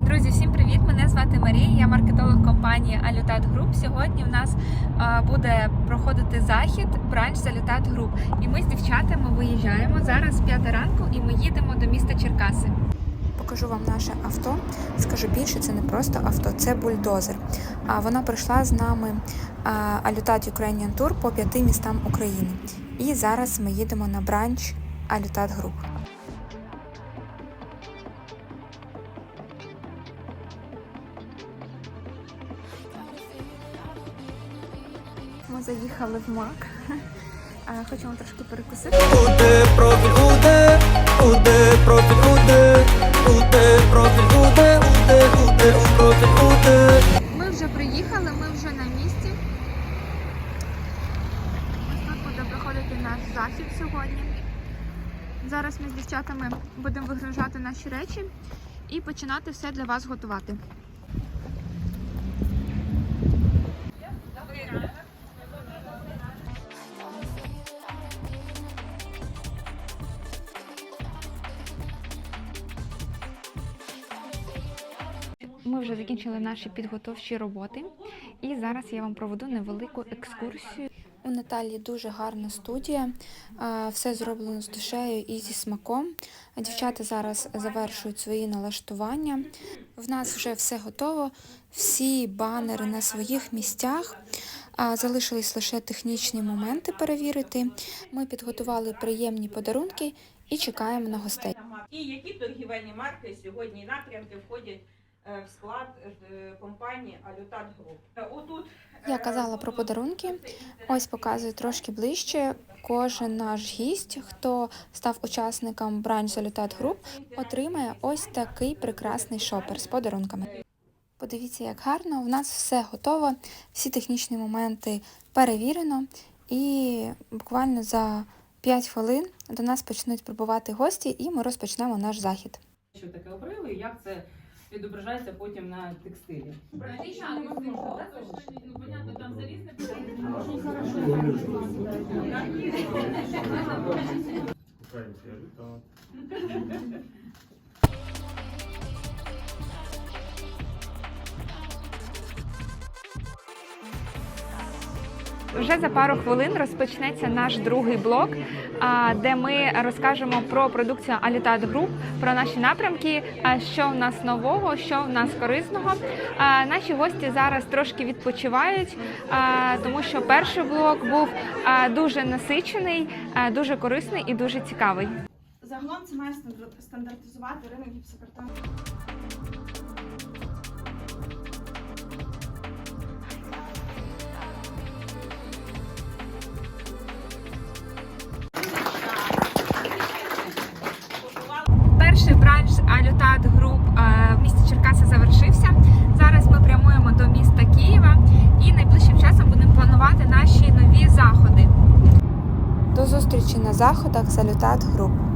Друзі, всім привіт! Мене звати Марія, я маркетолог компанії Алютат Груп. Сьогодні в нас буде проходити захід бранч Алютат Груп. І ми з дівчатами виїжджаємо зараз 5 ранку і ми їдемо до міста Черкаси. Покажу вам наше авто. Скажу більше, це не просто авто, це бульдозер. А вона прийшла з нами Алютат Ukrainian Tour по п'яти містам України. І зараз ми їдемо на бранч Алютат Груп. Ми заїхали в МАК. Хочемо трошки перекусити. Уде, профіль, уде, уде, профіль, уде, уде, профіль, уде, уде, уде, профіль, уде. Ми вже приїхали, ми вже на місці. Ось тут буде проходити наш захід сьогодні. Зараз ми з дівчатами будемо вигружати наші речі і починати все для вас готувати. Ми вже закінчили наші підготовчі роботи, і зараз я вам проведу невелику екскурсію. У Наталі дуже гарна студія, все зроблено з душею і зі смаком. Дівчата зараз завершують свої налаштування. В нас вже все готово, всі банери на своїх місцях. Залишились лише технічні моменти перевірити. Ми підготували приємні подарунки і чекаємо на гостей. І які торгівельні марки сьогодні напрямки входять в склад е, компанії Алютат Груп? Е, Отут е, Я казала про подарунки. Ось показую трошки ближче. Кожен наш гість, хто став учасником бранч Салютат Груп, отримає ось такий прекрасний шопер з подарунками. Подивіться, як гарно. У нас все готово, всі технічні моменти перевірено, і буквально за 5 хвилин до нас почнуть прибувати гості, і ми розпочнемо наш захід. що таке обрили як це відображається потім на текстилі. Український Вже за пару хвилин розпочнеться наш другий блок, де ми розкажемо про продукцію Алютат Груп, про наші напрямки, що в нас нового, що в нас корисного. Наші гості зараз трошки відпочивають, тому що перший блок був дуже насичений, дуже корисний і дуже цікавий. Загалом це має стандар- стандартизувати ринок гіпсокартону. Зустрічі на заходах Салютат Груп.